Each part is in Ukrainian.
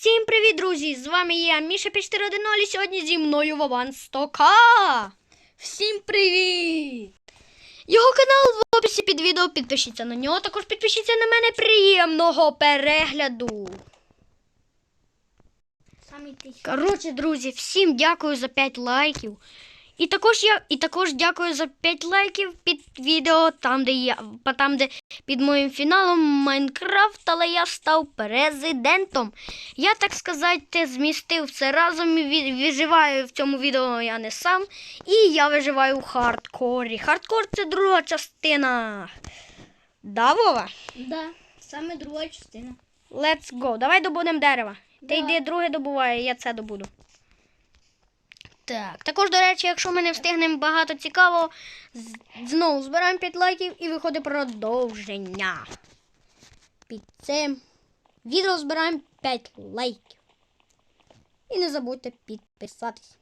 Всім привіт, друзі! З вами я, Міша 5410 і сьогодні зі мною Вован 100К. Всім привіт! Його канал в описі під відео. Підпишіться на нього. Також підпишіться на мене приємного перегляду. Коротше, друзі, всім дякую за 5 лайків. І також я і також дякую за 5 лайків під відео, там, де я там, де під моїм фіналом Майнкрафт, але я став президентом. Я, так сказати, змістив все разом і виживаю в цьому відео я не сам. І я виживаю в хардкорі. Хардкор це друга частина. Да, Вова? Да, саме друга частина. Let's go. Давай добудемо дерева. Ти Давай. йди друге добуває, я це добуду. Так, також, до речі, якщо ми не встигнемо багато цікавого, знову збираємо 5 лайків і виходить продовження. Під цим відео збираємо 5 лайків. І не забудьте підписатись.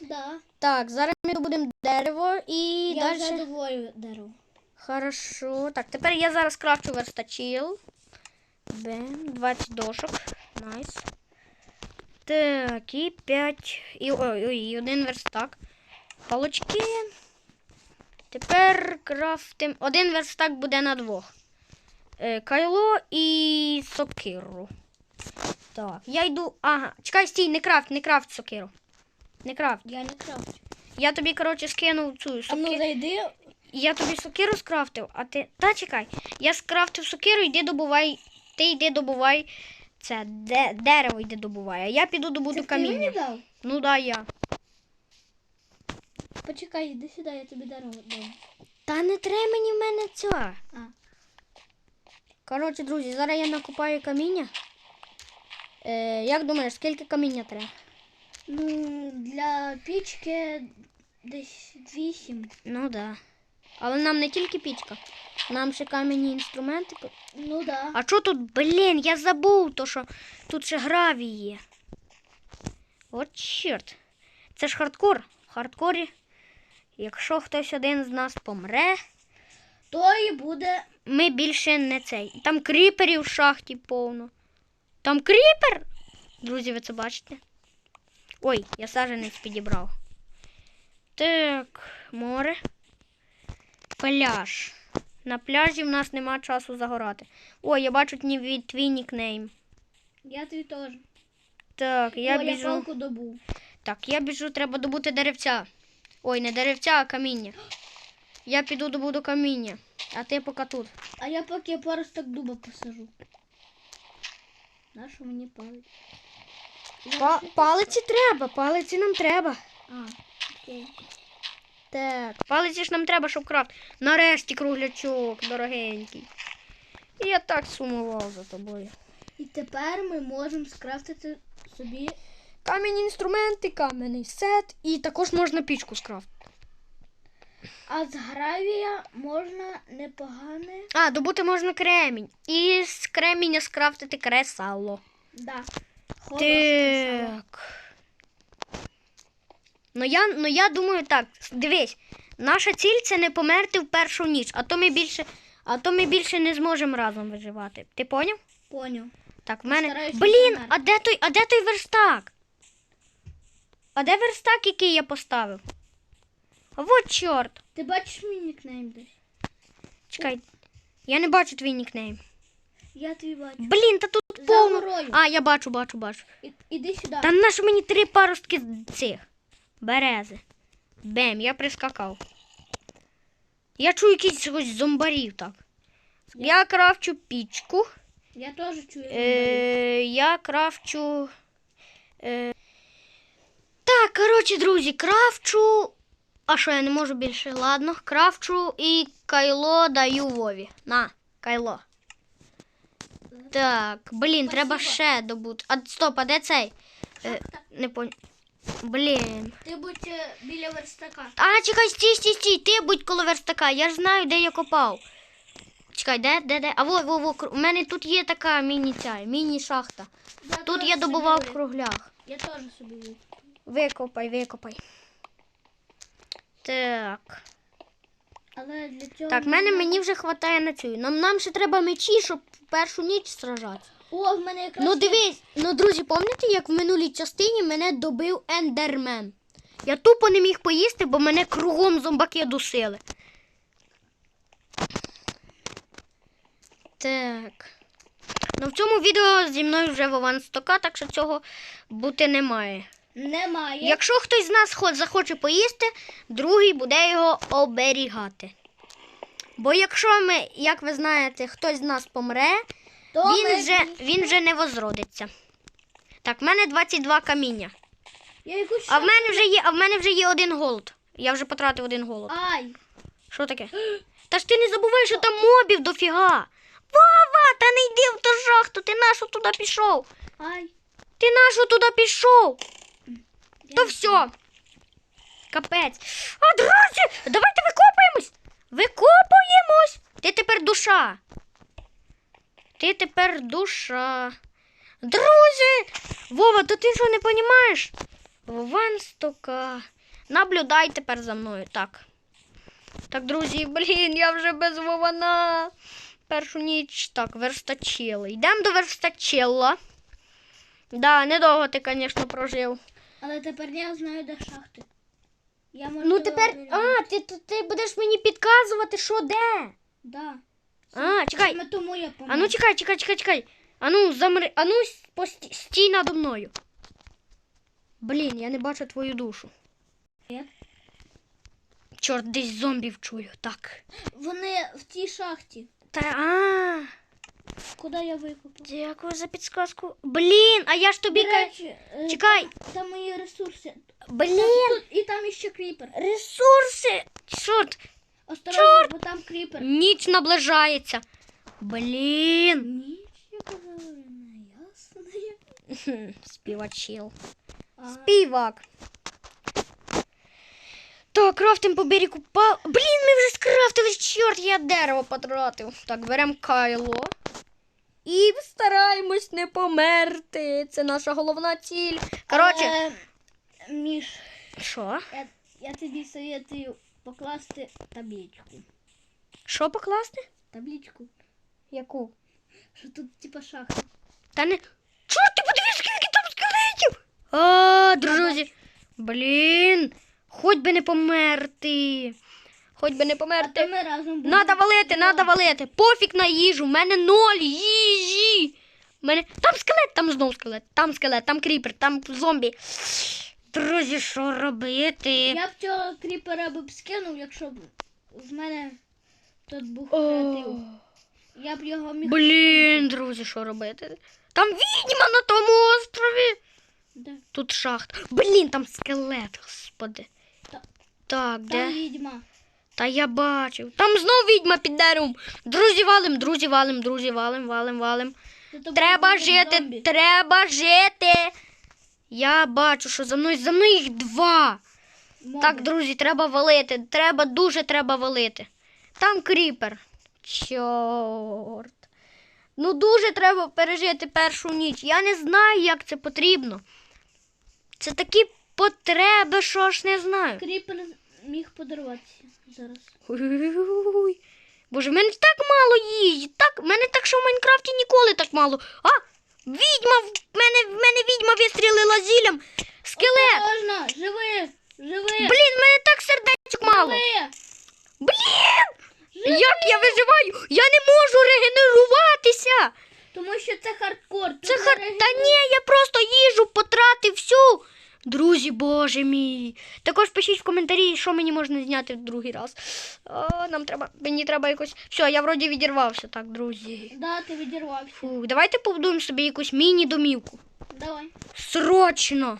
Да. Так, зараз ми добудемо дерево і я далі. вже доволі дерево. Хорошо. Так, тепер я зараз крафчу верстачил. Бем, 20 дошок. Найс. Так, і 5. І, ой, ой, і один верстак. Палочки. Тепер крафтим. Один верстак буде на двох. Е, кайло і сокиру. Так, я йду. Ага, чекай, стій, не крафт, не крафт сокиру. Не крафт. Я не крафтю. Я тобі, коротше, скинув цю А ну зайди. Я тобі сокиру скрафтив, а ти. Та чекай. Я скрафтив сокиру, йди добувай. Ти йди добувай це де, дерево йди добувай. А я піду добуду Це ти мені дав? Ну да, я. Почекай, іди сюди, я тобі дерево дам. Та не треба мені в мене цього. А. Коротше, друзі, зараз я накопаю каміння. Е, як думаєш, скільки каміння треба? Ну, для пічки десь вісім. Ну да. Але нам не тільки пічка. Нам ще камінні інструменти. Ну да. А що тут, блін, я забув, то що тут ще гравій є. От чорт. Це ж хардкор. В хардкорі, якщо хтось один з нас помре, То і буде. ми більше не цей. Там кріперів в шахті повно. Там кріпер! Друзі, ви це бачите? Ой, я саженець підібрав. Так, море. Пляж. На пляжі в нас нема часу загорати. Ой, я бачу твій, твій нікнейм. Я тобі теж. Так, я О, біжу. Я добув. Так, я біжу, треба добути деревця. Ой, не деревця, а каміння. Я піду добуду каміння. А ти поки тут. А я поки паросток дуба посажу. Нащо мені палить? Па- палиці треба, палиці нам треба. А, окей. Так, палиці ж нам треба, щоб крафт. Нарешті круглячок, дорогенький. І я так сумував за тобою. І тепер ми можемо скрафтити собі. Камінні інструменти, кам'яний сет, і також можна пічку скрафтити. А з гравія можна непогане. А, добути можна кремінь. І з креміння скрафтити кресало. Да. Красаве. Так. Ну я, ну я думаю так, дивись, наша ціль це не померти в першу ніч, а то ми більше, а то ми більше не зможемо разом виживати. Ти поняв? Поняв. Так, в мене. Блін, а де той, а де той верстак? А де верстак, який я поставив? А вот чорт. Ти бачиш мій нікнейм десь? Чекай. Я не бачу твій нікнейм. Я твій бачу. Блін, та тут повно. А, я бачу, бачу, бачу. І, іди сюди. Та нащо мені три паростки цих берези? Бем, я прискакав. Я чую якісь ось зомбарів так. Я крафчу пічку. Я теж чую. Е, я крафчу. Е... Так, коротше, друзі, крафчу. А що я не можу більше? Ладно, крафчу і кайло даю Вові. На, кайло. Так, блін, треба Спасибо. ще добути. А стоп, а де цей? Е, не пон... Блін. Ти будь е, біля верстака. А, чекай, стій, стій, стій, ти будь коло верстака. Я ж знаю, де я копав. Чекай, де, де, де? А во, во, во, кру- у мене тут є така міні ця, міні-шахта. Тут я собі добував ви- кругляк. Я теж собі. ви- Викопай, викопай. Так. Але для цього. Так, мене мені вже хватає на цю. Нам, нам ще треба мечі, щоб першу ніч сражати. О, в мене якраз. Ну дивись, ну друзі, пам'ятаєте, як в минулій частині мене добив ендермен? Я тупо не міг поїсти, бо мене кругом зомбаки дусили. Так. Ну в цьому відео зі мною вже Вован Стока, так що цього бути не має. Немає. Якщо хтось з нас хо- захоче поїсти, другий буде його оберігати. Бо якщо ми, як ви знаєте, хтось з нас помре, То він ми вже, він вже не возродиться. Так, в мене 22 каміння. Я якусь. А в мене вже є, а в мене вже є один голод. Я вже потратив один голод. Ай! Що таке? Та ж ти не забувай, що там мобів дофіга. Вова, та не йди в ту шахту, ти нащо туди пішов? Ай! Ти нащо туди пішов? То все. Капець. А, друзі, давайте викопаємось. Викопуємось. Ти тепер душа. Ти тепер душа. Друзі! Вова, то ти що не розумієш? Вован стока. Наблюдай тепер за мною. Так. Так, друзі, блін, я вже без Вована. Першу ніч. Так, верстачили. Йдемо до верстачила. Да, недовго ти, звісно, прожив. Але тепер я знаю, де шахти. Я можу Ну тепер. А, ти, ти, ти будеш мені підказувати, що де. Да. А, чекай. Саме тому я помню. А ну чекай, чекай, чекай, чекай. А ну замри. А ну пості- стій надо мною. Блін, я не бачу твою душу. Як? Чорт, десь зомбів чую. Так. Вони в тій шахті. Та а. Куди я викопав? Дякую за підсказку. Блін, а я ж тобі. До речі, е, Чекай. Там мої ресурси. Блін, Тут, і там іще кріпер. ресурси. Чорт, Осторожно, бо там кріпер. ніч наближається. Блін. Ніч, яка зоряна, ясна. Співачил. А, Співак. Так, крафтим по берегу пал. Блін, ми вже скрафтили, чорт, я дерево потратив. Так, беремо кайло. І стараємось не померти. Це наша головна ціль. Коротше, але, Міш, що? я, я тобі советую покласти табличку. Що покласти? Табличку. Яку? Що тут типа шахта. Та не. Чорт, ти подивись, скільки там скелетів! А, друзі. Блін, хоч би не померти. Хоч би не померти. Надо валити, надо валити. Пофіг на їжу. У мене ноль їжі. У Мене... Там скелет, там знов скелет, там скелет, там кріпер, там зомбі. Друзі, що робити? Я б цього кріпера б скинув, якщо б в мене тут був креатив. Я б його міг. Блін, друзі, що робити? Там відьма на тому острові. Да. Тут шахта. Блін, там скелет, господи. Та- Так, де? Там відьма. Та я бачив. Там знов відьма під деревом. Друзі, валим, друзі, валим, друзі, валим, валим, валим. Треба будуть жити, треба жити. Я бачу, що за мною за мною їх два. Моби. Так, друзі, треба валити. Треба, дуже треба валити. Там кріпер. Чорт. Ну, дуже треба пережити першу ніч. Я не знаю, як це потрібно. Це такі потреби, що ж не знаю. Кріпер міг подаруватися зараз. Ой, Боже, в мене так мало їжі. Так, в мене так, що в Майнкрафті ніколи так мало. А, відьма, в мене, в мене відьма вистрілила зіллям. Скелет. Осторожно, живи, живи, Блін, в мене так сердечок мало. живи. Блін! Як я виживаю? Я не можу регенеруватися. Тому що це хардкор. Це хар... Та ні, я просто їжу потратив всю. Друзі, боже мій. Також пишіть в коментарі, що мені можна зняти в другий раз. А, нам треба, мені треба якось. Все, я вроді відірвався, так, друзі. Да, ти відірвався. Фух, давайте побудуємо собі якусь міні-домівку. Давай. Срочно!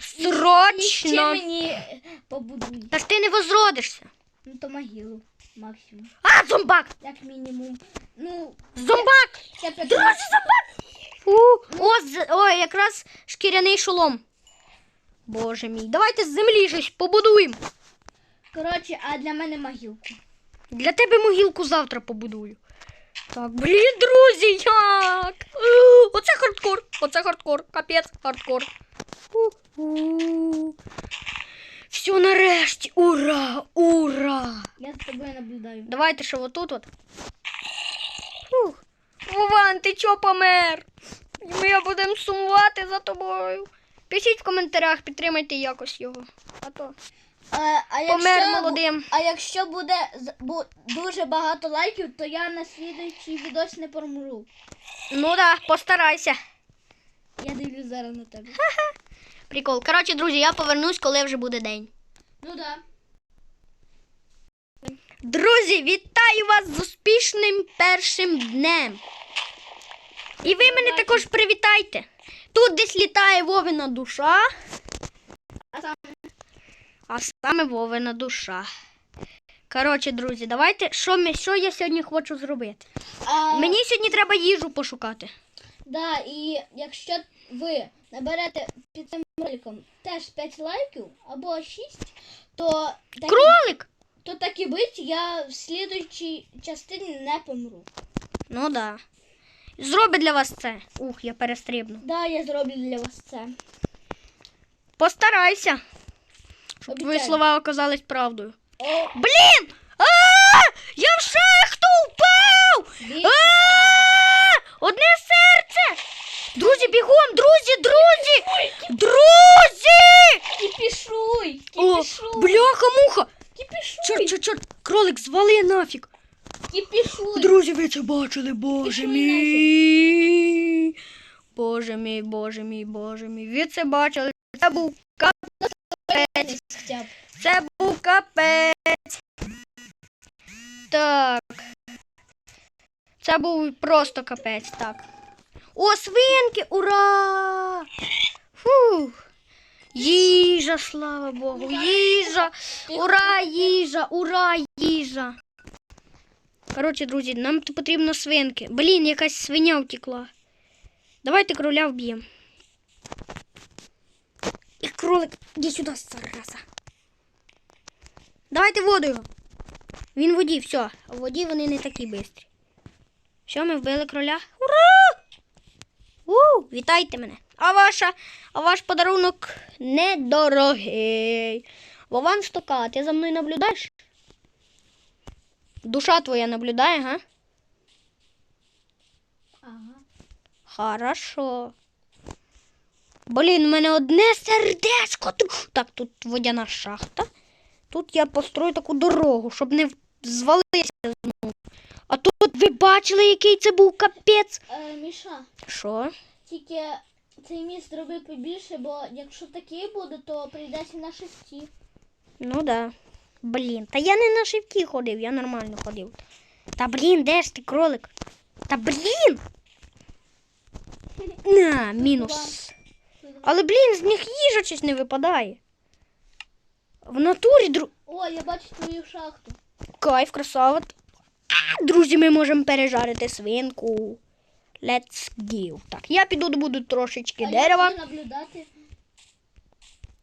Срочно! мені е, побудуй. Та ж ти не возродишся. Ну то могилу. Максимум. А, зомбак! Як мінімум. Ну, Зомбак! Друзі, зомбак! О, з... Якраз шкіряний шолом. Боже мій, давайте з землі щось побудуємо. Коротше, а для мене могилку. Для тебе могилку завтра побудую. Так, блін, друзі, як? Оце хардкор, оце хардкор, капець, хардкор. Все нарешті, ура, ура! Я з тобою лише отут от. Вован, ти чо помер? Ми будемо сумувати за тобою. Пишіть в коментарях, підтримайте якось його. А то А, а помер якщо, молодим. А якщо буде бу- дуже багато лайків, то я на слідуючий відос не помру. Ну да, постарайся. Я дивлюсь зараз на тебе. Прикол. Коротше, друзі, я повернусь, коли вже буде день. Ну да. Друзі, вітаю вас з успішним першим днем. І ви мене також привітайте. Тут десь літає Вовина душа, А сам а саме Вовина душа. Коротше, друзі, давайте, що, ми, що я сьогодні хочу зробити? а, Мені сьогодні треба їжу пошукати. Да, і якщо ви наберете під цим роликом теж 5 лайків або 6, то так, Кролик! то так і бить, я в слідуючій частині не помру. Ну да. Зроблю для вас це. Ух, я перестрибну. Да, я зроблю для вас це. Постарайся. Щоб твої слова оказались правдою. О, Блін! А! Я в шахту впав! ви- А! Одне серце! Друзі, бігом, друзі, друзі! Друзі! Кіпішуй! О, Кіпішуй! бляха-муха! Кіпішуй! Чорт, чорт, чорт! Кролик, звали нафіг! Кіпішуй! Друзі, ви це бачили, боже Пішли мій! Боже мій, боже мій, боже мій. Ви це бачили? Це був капець. Це був капець. Так. Це був просто капець, так. О, свинки! Ура! Фух. Їжа, слава Богу, їжа! Ура, їжа! Ура, їжа! Коротше, друзі, нам потрібно свинки. Блін, якась свиня втекла. Давайте кроля вб'ємо. І кролик, іди сюди, зараза. Давайте воду його. Він в воді, все. В воді вони не такі бистрі. Все, ми вбили кроля. Ура! У, вітайте мене. А ваша, а ваш подарунок недорогий. Вован Штока, ти за мною наблюдаєш? Душа твоя наблюдає, га? Ага. Хорошо. Блін, у мене одне сердечко. Так, тут водяна шахта. Тут я построю таку дорогу, щоб не звалитися знову. А тут ви бачили, який це був капець. Е, Міша, Що? тільки цей міст зроби побільше, бо якщо такий буде, то прийдеться на шесті. Ну да. Блін, та я не на шивки ходив, я нормально ходив. Та блін, де ж ти кролик? Та блін! На, мінус. Але блін, з них їжа щось не випадає. В натурі, дру... О, я бачу твою шахту. Кайф, красава. Друзі, ми можемо пережарити свинку. Let's give. Так, я піду добуду трошечки а дерева. я наблюдати.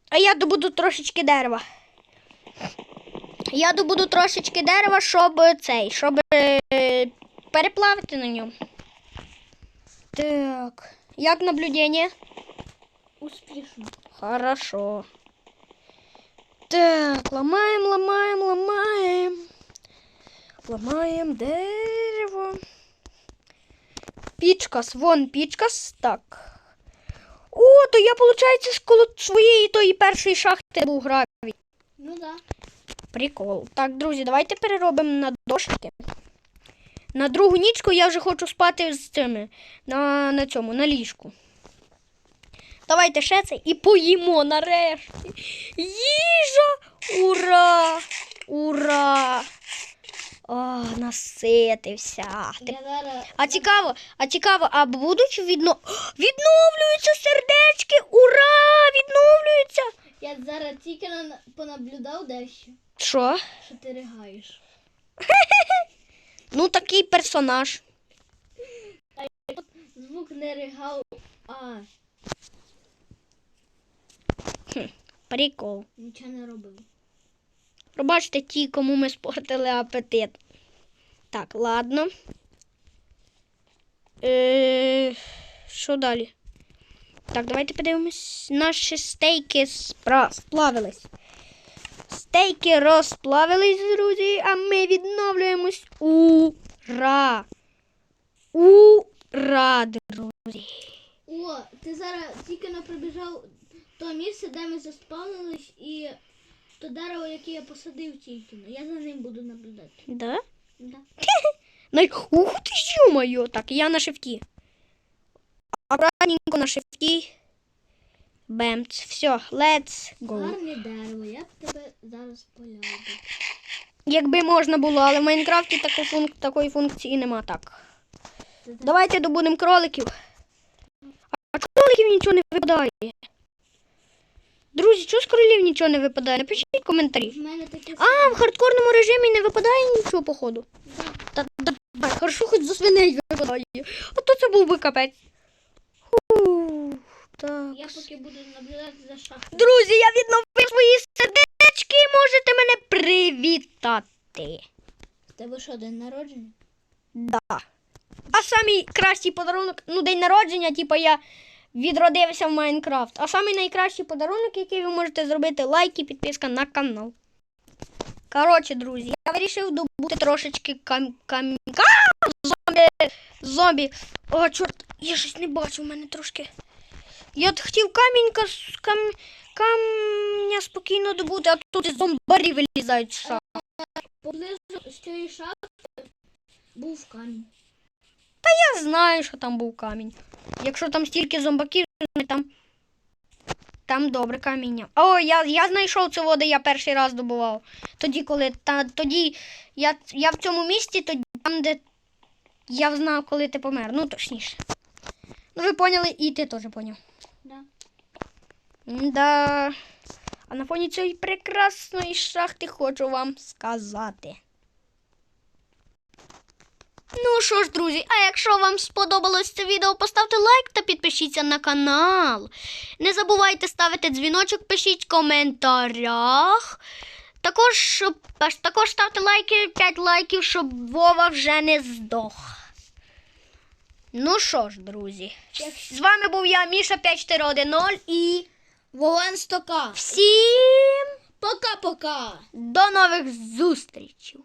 А я добуду трошечки дерева. Я добуду трошечки дерева, щоб цей, щоб е, переплавити на ньому. Так. Як наблюдення? Успішно. Хорошо. Так, ламаем, ламаем, ламаем. Ламаем дерево. Пічкас, вон пічкас. Так. О, то я, виходить, коло своєї тої першої шахти був гравій. Ну да. Прикол. Так, друзі, давайте переробимо на дошки. На другу нічку я вже хочу спати з цими на, на цьому, на ліжку. Давайте ще це і поїмо нарешті. Їжа! Ура! Ура! О, наситився. Ти- А цікаво, а цікаво, а будуть відно... відновлюються сердечки! Ура! Відновлюються! Я зараз тільки понаблюдав дещо, Що? що ти ригаєш. Ну, такий персонаж. Звук не ригав, а Прикол. нічого не робив. Пробачте ті, кому ми спортили апетит. Так, ладно. Е, що далі? Так, давайте подивимось. Наші стейки сплавились. Стейки розплавились, друзі, а ми відновлюємось. Ура! Ура, друзі! О, ти зараз тільки не прибіжав то місце, де ми заспавнились, і то дерево, яке я посадив тільки. Я за ним буду наблюдати. Да? Да. Ух ти що моє! Так, я на шифті. Аккуратненько на шифті. Бемц. Все, let's go. Гарне дерево, я б тебе зараз поляв. би. Якби можна було, але в Майнкрафті таку функ... такої функції нема так. Так- Давайте добудемо кроликів. А кроликів нічого не випадає. Друзі, чого з кролів нічого не випадає? Напишіть коментарі. В мене таке А, в хардкорному режимі не випадає нічого, походу. Да. Та давай, хорошо, хоч за свиней випадає. А то це був би капець. Фух, так. Я поки буду наблюдати за шахтою. Друзі, я відновив свої сердечки, можете мене привітати. В тебе що, день народження? Да. А самий кращий подарунок, ну, день народження, типу я відродився в Майнкрафт. А самий найкращий подарунок, який ви можете зробити, лайк і підписка на канал. Коротше, друзі, я вирішив добути трошечки кам... кам... А, зомбі! Зомбі! О, чорт, я щось не бачу, у мене трошки. Я хотів камінька з кам... камня спокійно добути, а тут зомбарі вилізають з шахти. Поблизу з цієї шахти був камінь. Та Я знаю, що там був камінь. Якщо там стільки зомбаків, там, там добре каміння. О, я, я знайшов цю воду, я перший раз добував. Тоді, коли та, тоді я, я в цьому місці, тоді там, де я знав, коли ти помер. Ну, точніше. Ну, ви поняли, і ти теж поняв. Да. А на фоні цієї прекрасної шахти хочу вам сказати. Ну що ж, друзі, а якщо вам сподобалось це відео, поставте лайк та підпишіться на канал. Не забувайте ставити дзвіночок, пишіть в коментарях. Також, також ставте лайки, 5 лайків, щоб Вова вже не здох. Ну що ж, друзі, з вами був я, Міша 5410 і Волен стока. всім Пока-пока. до нових зустрічей!